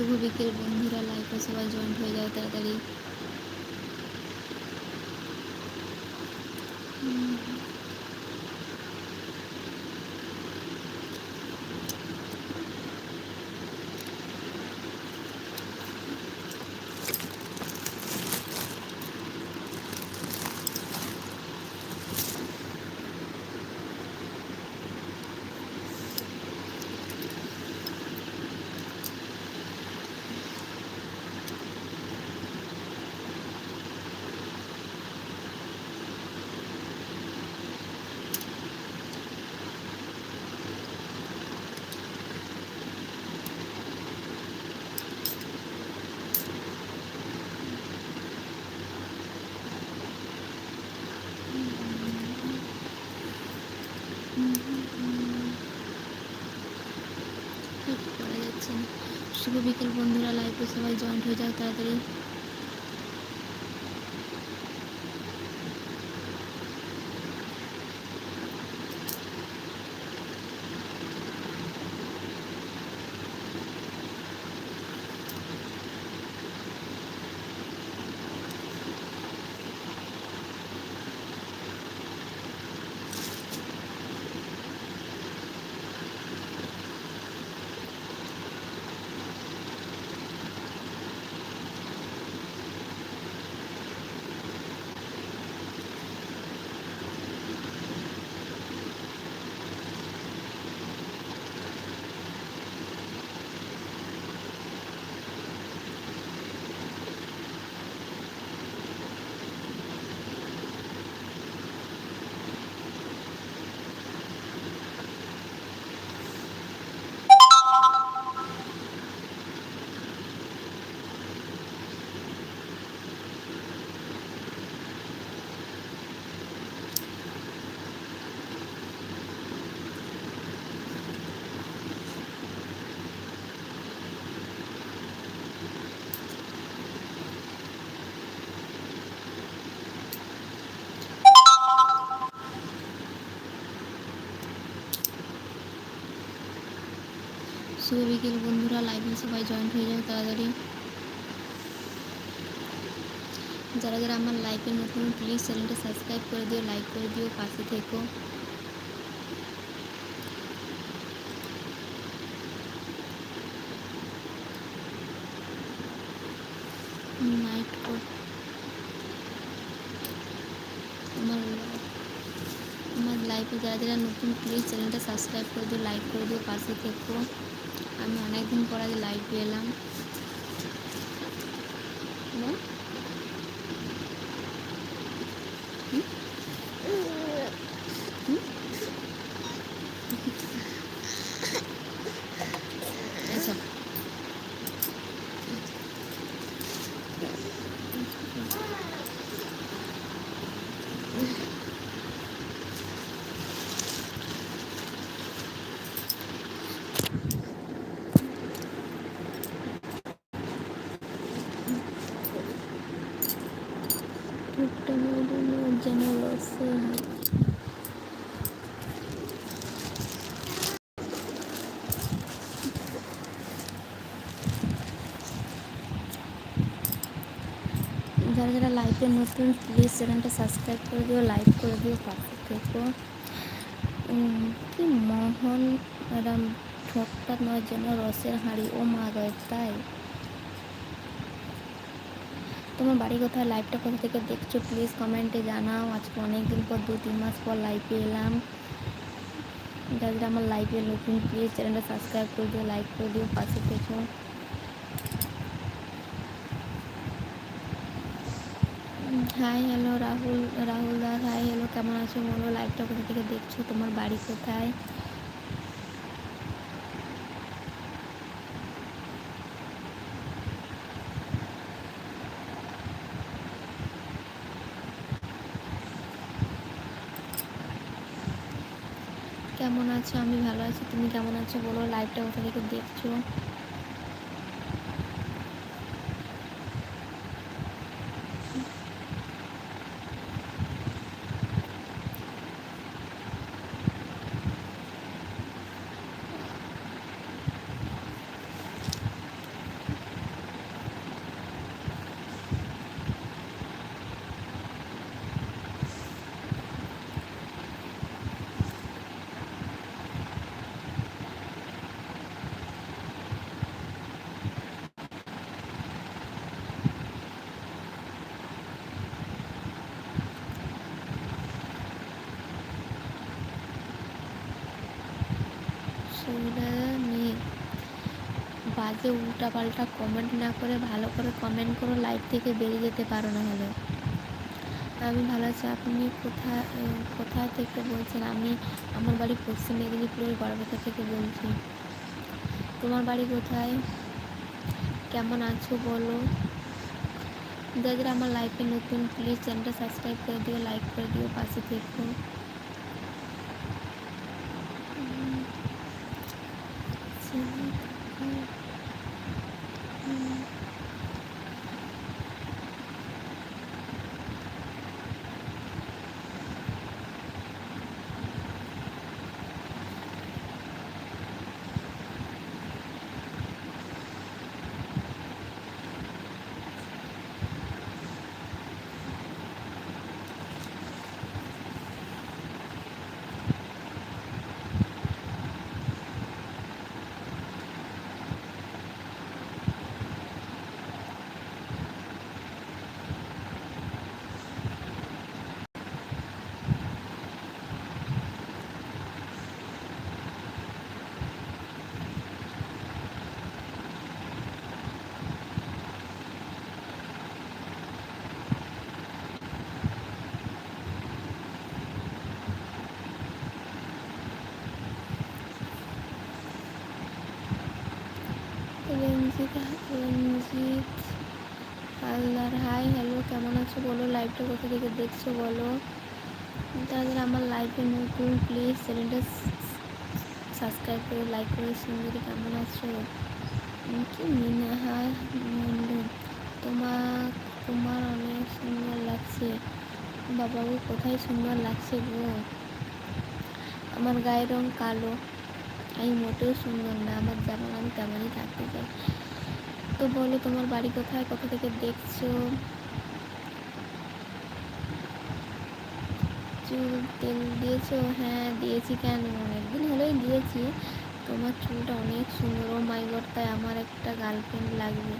শুভ বিকেল বন্ধুরা। লাইফে সবাই জয়েন্ট হয়ে যাও তাড়াতাড়ি উম, কিছু করা যাচ্ছে না শুভ বিকেল বন্ধুরা লাইভে সবাই জয়েন্ট হয়ে যাও তাড়াতাড়ি। শুভ বিকেল, বন্ধুরা লাইভে সবাই জয়েন্ট হয়ে যাও তাড়াতাড়ি। যারা যারা আমার লাইভে নতুন প্লিজ চ্যানেলটা সাবস্ক্রাইব করে দিও লাইক করে দিও, পাশে থেকো নাইট কোট আমার আমার লাইফে যারা নতুন প্লিজ চ্যানেলটা সাবস্ক্রাইব করে দিও লাইক করে দিও, পাশে থেকো। আমি অনেকদিন পর আজ লাইক এলাম হ্যালো? হুম? হুম? এসো। ঠোঁটটা মলিন যারা যারা লাইভে নতুন প্লিজ চ্যানেলটা সাবস্ক্রাইব করে দিও লাইক করে দিও পাশে থেকো কি মোহন ম্যাডাম ঠোঁটটা নয় যেন রসের হাঁড়ি ও মা গয় তাই তোমার বাড়ি কোথায় লাইভটা কোথা থেকে দেখছ? প্লিজ কমেন্টে জানাও। আজকে অনেক দিন পর, দু, তিন মাস পর লাইভে এলাম। যারা আমার লাইভে নতুন প্লিজ চ্যানেলটা সাবস্ক্রাইব করে দিও লাইক করে দিও, পাশে থেকো। Hi hello Rahul Rahul Das hi hello কেমন আছো? বলো লাইভটা কোথা থেকে দেখছ? তোমার বাড়ি কোথায় কেমন আছো? আমি ভালো আছি। তুমি কেমন আছো? বলো লাইভটা কোথা থেকে দেখছ? আমাকে উল্টাপাল্টা কমেন্ট না করে, ভালো করে কমেন্ট করো লাইভ থেকে বেরিয়ে যেতে পারো না হলে। আমি ভালো আছি। আপনি কোথায় কোথায় থেকে বলছেন? আমি আমার বাড়ি পশ্চিম মেদিনীপুরের গড়বেতা থেকে বলছি। তোমার বাড়ি কোথায়? কেমন আছো বলো? যাদের আমার লাইফে নতুন প্লিজ চ্যানেলটা সাবস্ক্রাইব করে দিও লাইক করে দিও, পাশে থেকো। হালদার হাই হ্যালো কেমন আছো? বলো লাইভটা কোথা থেকে দেখছ? বলো। তাদের আমার লাইভে নতুন প্লিজ চ্যানেলটা সাবস্ক্রাইব করে লাইক করে সুন্দরী কেমন আছো? কি মিনাহা মন্ডল তোমার তোমার অনেক সুন্দর লাগছে। বাবাবু কোথায় সুন্দর লাগছে গো? আমার গায়ের রং কালো, আমি মোটেও সুন্দর না, আমার যেমন আমি তেমনই থাকতে চাই। তো বলো তোমার বাড়ি কোথায়, কোথা থেকে দেখছ? চুল তেল দিয়েছ? হ্যাঁ দিয়েছি কেন? অনেকদিন হলেই দিয়েছি। তোমার চুলটা অনেক সুন্দর। ও মাই গড তাই আমার একটা গার্লফ্রেন্ড লাগবে।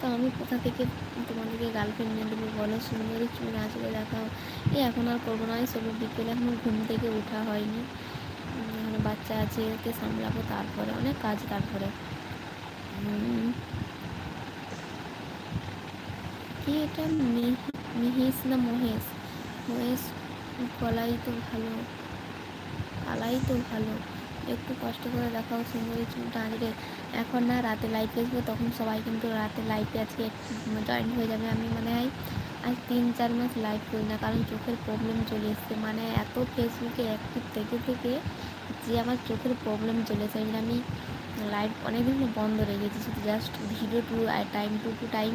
তো আমি কোথা থেকে তোমাদেরকে গার্লফ্রেন্ড নিয়ে দেবো? বলো, সুন্দরী চুল আঁচড়ে দেখাও। এই এখন আর করব না। সব বিকেলে এখন ঘুম থেকে ওঠা হয়নি। বাচ্চা আছে, ওকে সামলাবো তারপরে। অনেক কাজ তারপরে। কি এটা? মিহিস না মহেশ মহেশ কলাই তো ভালো। কালাই তো ভালো। একটু কষ্ট করে দেখাও সুন্দরী চুলটা আজকে এখন না রাতে লাইফ আসবে তখন সবাই কিন্তু রাতে লাইফে আজকে জয়েন হয়ে যাবে আমি মনে হয়। আজ তিন চার মাস লাইভ করি না, কারণ চোখের প্রবলেম চলে এসছে। মানে এত ফেসবুকে অ্যাক্টিভ থেকে থেকে যে আমার চোখের প্রবলেম চলে এসেছে। আমি লাইভ অনেকদিন বন্ধ রেখেছি শুধু just video to time to to time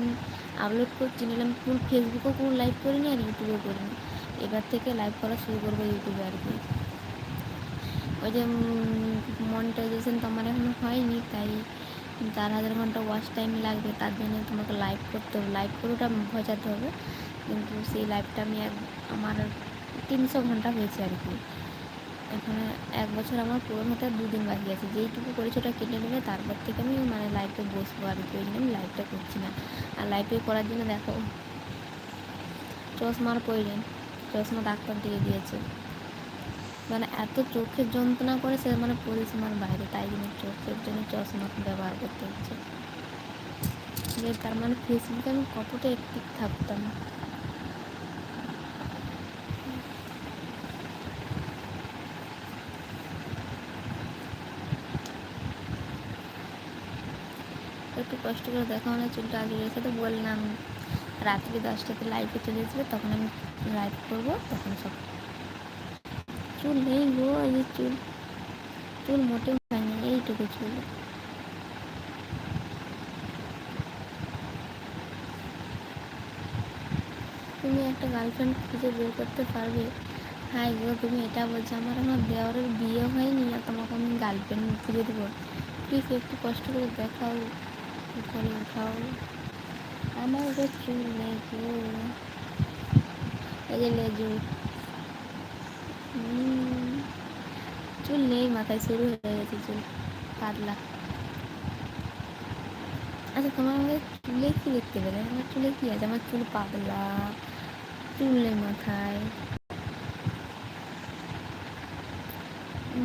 upload করছি। নিলাম ফুল ফেসবুকেও কোনো লাইভ করিনি আর ইউটিউবেও করিনি। এবার থেকে লাইভ করা শুরু করব ইউটিউবে আর কি। ওই যে মনিটাইজেশন তো আমার এখনও হয়নি, তাই চার হাজার ঘণ্টা ওয়াচ টাইম লাগবে। তার জন্য তোমাকে লাইভ করতে হবে। লাইভ করে ওটা ভজাতে হবে। কিন্তু সেই লাইভটা আমি আমার তিনশো ঘণ্টা হয়েছে আর কি। এখানে এক বছর আমার পূরণ হতে দুদিন বাকি আছে। যেইটুকু করেছি ওটা কেটে নেবে, তারপর থেকে আমি মানে লাইভে বসবো আর কি। ওই জন্য আমি লাইভটা করছি না। আর লাইভে করার জন্য দেখো, চশমার প্রয়োজন। চশমা ডাক্তার দিয়ে দিয়েছে। মানে এত চোখের যন্ত্রণা করে সে মানে পরিসীমার বাইরে, তাই জন্য চোখের জন্য চশমা ব্যবহার করতে হচ্ছে। যে তার মানে ফেসবুকে আমি কতটা অ্যাক্টিভ থাকতাম একটু কষ্ট করে দেখা মানে চুলটা আগে রেখে তো বললাম রাত্রি দশটাতে লাইভে চলে এসবে তখন আমি লাইভ করব, তখন সব চুল নেই গো, এই চুল চুল মোটেও হয়নি, এইটুকু চুল। তুমি একটা গার্লফ্রেন্ড খুঁজে বের করতে পারবে। হাই গো, তুমি এটা বলছো, আমার আমার দেওয়ারের বিয়ে হয়নি, আর তোমাকে আমি গার্লফ্রেন্ড খুঁজে দেবো। প্লিজ একটু কষ্ট করে দেখাও। করে উঠাও আমার চুল গো এই যে লেজু চুল নেই মাথায় শুরু হয়ে গেছে চুল পাতলা আচ্ছা তোমার আমাদের চুলে কি দেখতে পেলে আমার চুলে কি আছে আমার চুল পাতলা চুল নেই মাথায়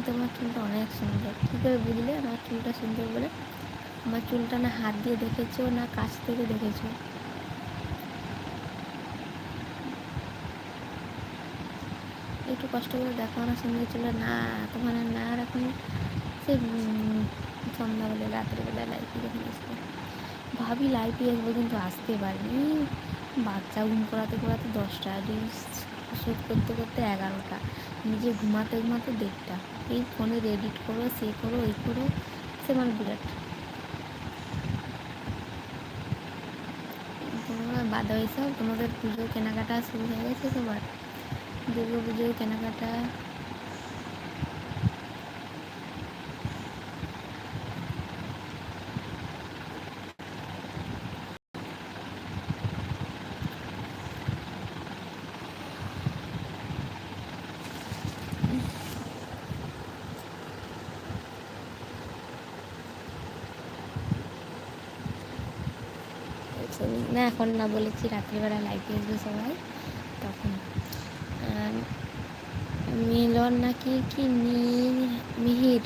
তোমার চুলটা অনেক সুন্দর কী করে বুঝলে আমার চুলটা সুন্দর বলে আমার চুলটা না হাত দিয়ে দেখেছ, না কাছ থেকে দেখেছ? একটু কষ্ট করে দেখো না, সঙ্গে চলে না, তোমার না এখন সে সন্ধ্যাবেলা রাত্রেবেলা লাইফে যখন আসবে। ভাবি লাইফে আসব কিন্তু আসতে পারিনি। বাচ্চা ঘুম করাতে করাতে দশটা রিলস শ্যুট করতে করতে এগারোটা। নিজে ঘুমাতে ঘুমাতে দেড়টা। এই ফোনে এডিট করো সে করো এই করো, সে মানে বিরাট। বাদ সব তোমাদের পুজো কেনাকাটা শুরু হয়ে গেছে সবার দুর্গা পুজো কেনাকাটা না, এখন না বলেছি, রাত্রিবেলা লাইভে আসবে সবাই, তখন মিলন নাকি কি মিহির,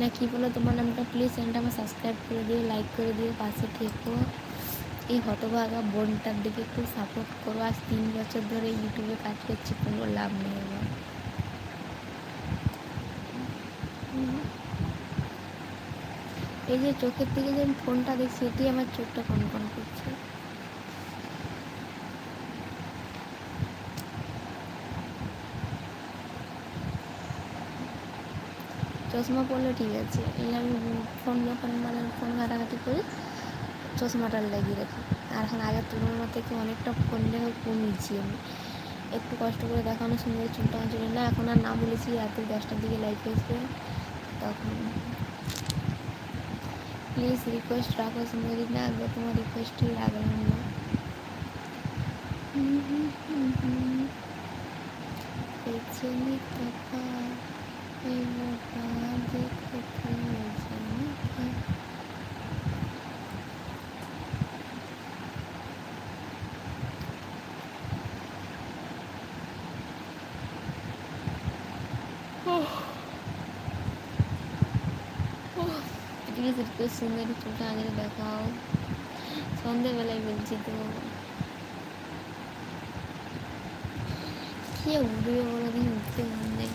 না কি বলো তোমার নামটা প্লিজ চ্যানেলটা আমার সাবস্ক্রাইব করে দিও লাইক করে দিও, পাশে থেকো। এই হতভাগা বোনটার দিকে একটু সাপোর্ট করো, আজ তিন বছর ধরে ইউটিউবে কাজ করছি, কোনো লাভ নেই এই যে চোখের দিকে যে আমি ফোনটা দেখছি, এটি আমার চোখটা কনকন করছে। চশমা পরলে ঠিক আছে, এই আমি ফোন যখন মানে ফোন ঘাটাঘাটি করি চশমাটা লাগিয়ে রাখি। আর এখন আগের তুলনা থেকে অনেকটা ফোন দেখে কমিয়েছি আমি। একটু কষ্ট করে দেখানো সুন্দর চুলটা চলে না, এখন আর না বলেছি, রাত্রি দশটার দিকে লাইট এসবে তখন প্লিজ রিকোয়েস্ট রাখো সুন্দরী না আগে তোমার রিকোয়েস্টই রাখলাম না পেছনে কথা এই দেখো প্লিজ রিকোয়েস্ট সুন্দর চুলটা আগে দেখাও। সন্ধেবেলায় বলছি তো কি উঠবে বলো দিন উঠতে মন নেই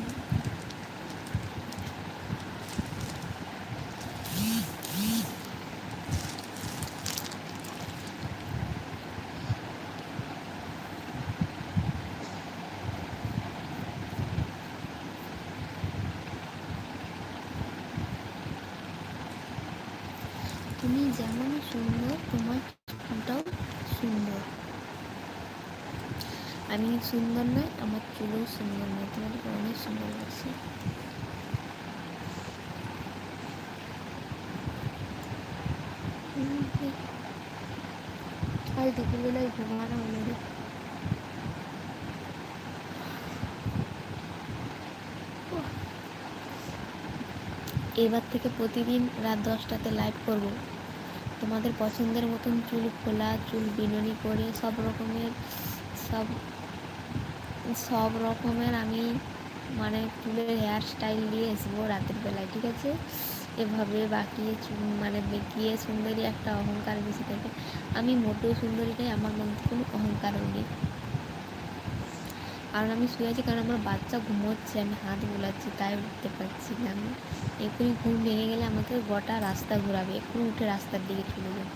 তুমি যেমন সুন্দর তোমার চুলটাও সুন্দর আমি সুন্দর নয়, আমার চুলও সুন্দর নয়, তোমাদেরকে অনেক সুন্দর লাগছে। আজ দুপুরবেলায় ঘুমানো হলো রে। এবার থেকে প্রতিদিন রাত দশটাতে লাইভ করব। তোমাদের পছন্দের মতন চুল খোলা, চুল বিনুনি করে সব রকমের, সব সব রকমের আমি মানে চুলের হেয়ার স্টাইল দিয়ে আসব রাতের বেলায়, ঠিক আছে? এভাবে বাকিয়ে মানে বেঁকিয়ে সুন্দরী একটা অহংকার বেশি থাকে। আমি মোটেও সুন্দরী নেই, আমার মধ্যে কোনো অহংকারও নেই। কারণ আমি শুয়ে আছি, কারণ আমার বাচ্চা ঘুমোচ্ছে, আমি হাত বোলাচ্ছি, তাই উঠতে পারছি না আমি। এক্ষুনি ঘুম ভেঙে গেলে আমাকে গোটা রাস্তা ঘোরাবে, এক্ষুনি উঠে রাস্তার দিকে চলে যাবে।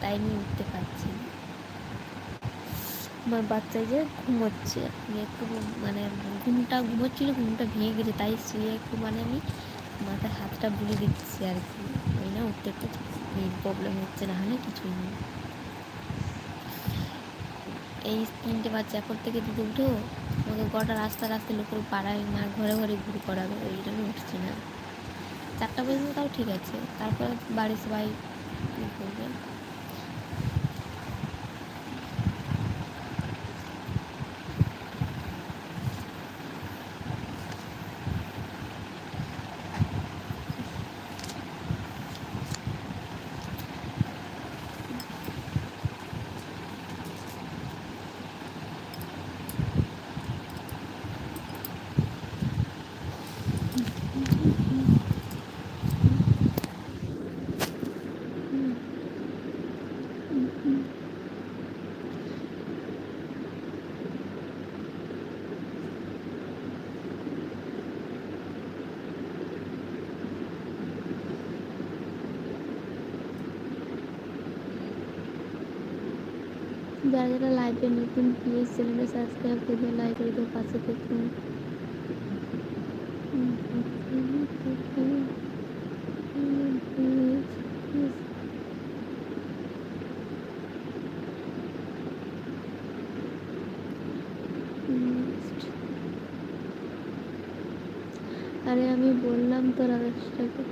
তাই আমি উঠতে আমার বাচ্চা যে ঘুমোচ্ছে। একটু মানে ঘুমটা ঘুমোচ্ছিল, ঘুমটা ভেঙে গেছে, তাই শুয়ে একটু মানে আমি মাথায় হাতটা বুলে দিচ্ছি আর কি। ওই না, উঠতে একটু প্রবলেম হচ্ছে, না হলে কিছুই নেই। এই তিনটে বাচ্চা এখন থেকে দিদি উঠো, আমাকে গোটা রাস্তা রাস্তায় লোকের পাড়ায় মার ঘরে ঘরে ঘুরে করাবে, ওই জন্য উঠছি না। চারটা পর্যন্ত তাও ঠিক আছে, তারপর বাড়ির সবাই করবে? যারা যারা লাইভে নতুন প্লিজ চ্যানেলটা সাবস্ক্রাইব করে দিও লাইক করে দিও পাশে থেকে আরে আমি বললাম তো রাজটাকে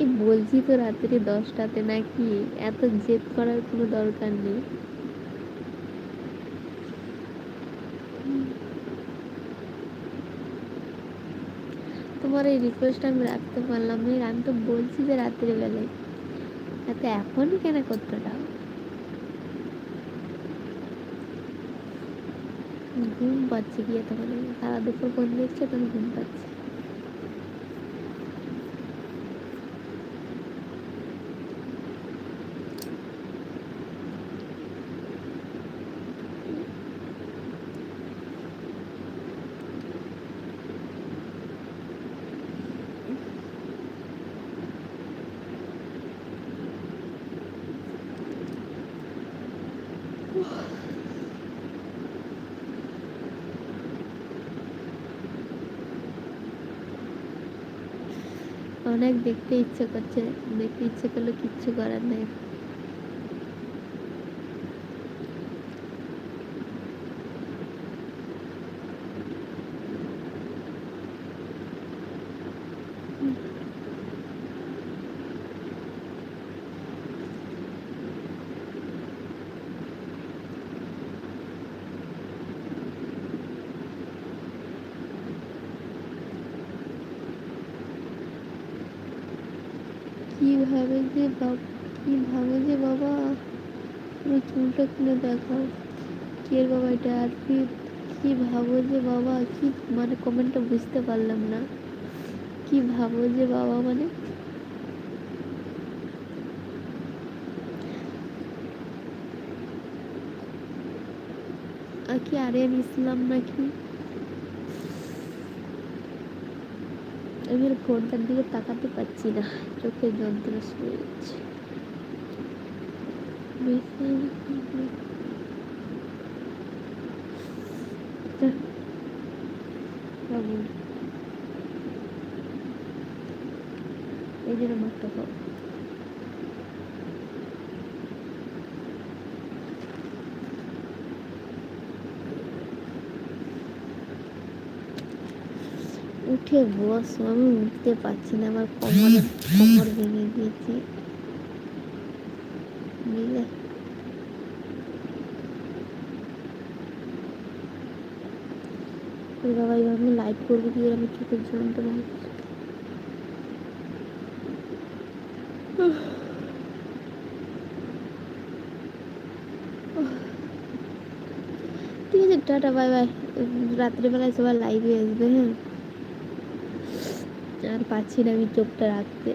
এই বলছি তো রাত্রি দশটাতে নাকি এত জেদ করার কোনো দরকার নেই? তোমার এই রিকোয়েস্ট আমি রাখতে পারলাম না। আমি তো বলছি যে রাত্রিবেলায়। এত এখনই কেন করতে দাও ঘুম পাচ্ছে গিয়ে তখন? সারা দুপুর ফোন দেখছে তখন ঘুম পাচ্ছে। অনেক দেখতে ইচ্ছে করছে দেখতে ইচ্ছে করলে কিচ্ছু করার নেই। কীভাবে যে বাবা, কীভাবে যে বাবা? পুরো চুলটা খুলে দেখাও। কে বাবা এটা? আর কি কি ভাবো যে বাবা? কি মানে কমেন্টটা বুঝতে পারলাম না। কি ভাবো যে বাবা মানে? কি আরিয়ান ইসলাম নাকি? আমি আর ফোনটার দিকে তাকাতে পারছি না। চোখের যন্ত্রণা শুরু হচ্ছে এই জন্য মারটা খাও উঠে বস, আমি উঠতে পারছি না, আমার কোমরে, কোমর ভেঙে গিয়েছে। বুঝলে? বাবা, এবার আমি লাইভ করব করে? আমি চোখের যন্ত্রণা হচ্ছে ঠিক আছে, টাটা বাই বাই রাত্রিবেলায় সবাই লাইভে আসবে হ্যাঁ? আর পাচ্ছি না আমি চোখটা রাখতে।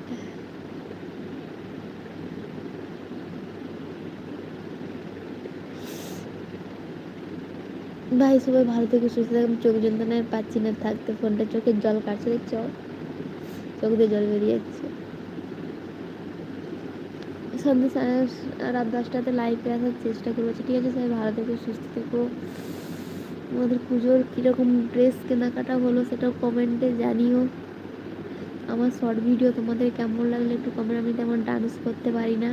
ভাই, সবাই ভালো থেকে, সুস্থ থাকে চোখ যন্ত্রণায় পাচ্ছি না থাকতে। ফোনটা চোখের জল কাটছে, দেখছ? চোখ দিয়ে জল বেরিয়ে যাচ্ছে। সন্ধ্যে রাত দশটাতে লাইভে আসার চেষ্টা করব। ঠিক আছে, সবাই ভালো থেকে, সুস্থ থেকো। আমাদের পুজোর কীরকম ড্রেস কেনাকাটা হলো সেটাও কমেন্টে জানিও। আমার শর্ট ভিডিও তোমাদের কেমন লাগলে একটু কমেন্ট আমি তেমন ডান্স করতে পারি না।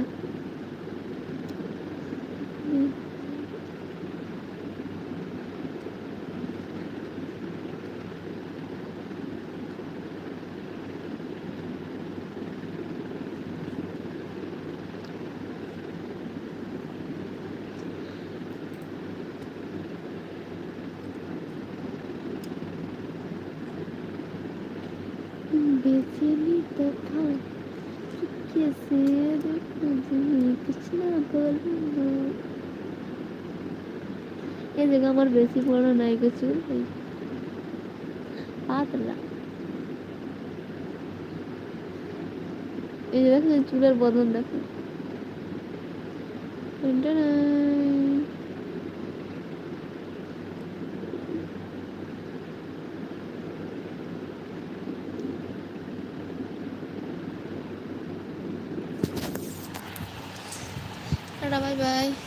বেঁচে নি তখন कैसे मुझे कुछ ना बोलना এই জায়গা আমার বেশি বড় নাই কিছু এই পাতলা এই যে দেখেন এই চুলের বদন দেখেন টুনটুনাই। Tata bye bye